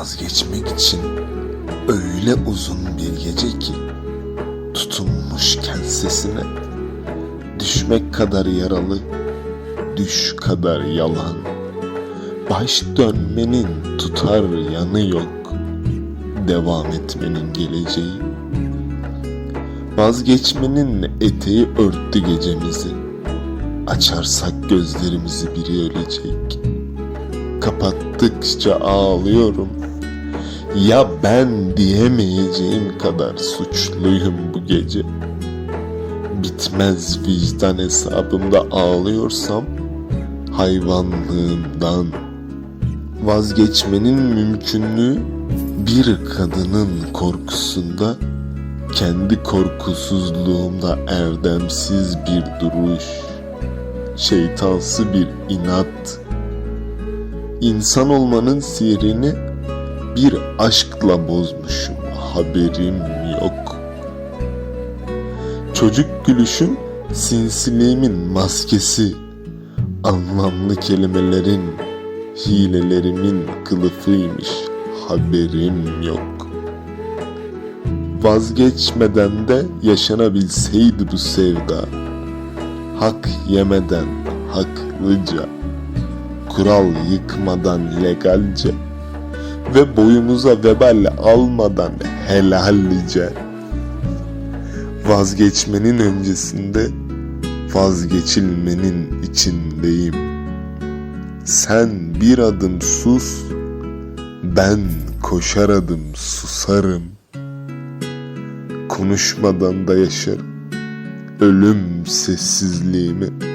Vazgeçmek için öyle uzun bir gece ki tutunmuş sesine düşmek kadar yaralı, düş kadar yalan. Baş dönmenin tutar yanı yok, devam etmenin geleceği. Vazgeçmenin eteği örttü gecemizi. Açarsak gözlerimizi biri ölecek. Kapattıkça ağlıyorum. Ya ben diyemeyeceğim kadar suçluyum bu gece. Bitmez vicdan hesabımda ağlıyorsam hayvanlığımdan. Vazgeçmenin mümkünlüğü bir kadının korkusunda kendi korkusuzluğumda erdemsiz bir duruş, şeytansı bir inat. İnsan olmanın sihrini bir aşkla bozmuşum, haberim yok. Çocuk gülüşüm sinsiliğimin maskesi, anlamlı kelimelerin hilelerimin kılıfıymış, haberim yok. Vazgeçmeden de yaşanabilseydi bu sevda, hak yemeden haklıca, kural yıkmadan legalce ve boyumuza vebal almadan helallice. Vazgeçmenin öncesinde vazgeçilmenin içindeyim. Sen bir adım sus, ben koşar adım susarım. Konuşmadan da yaşarım. Ölüm sessizliğimi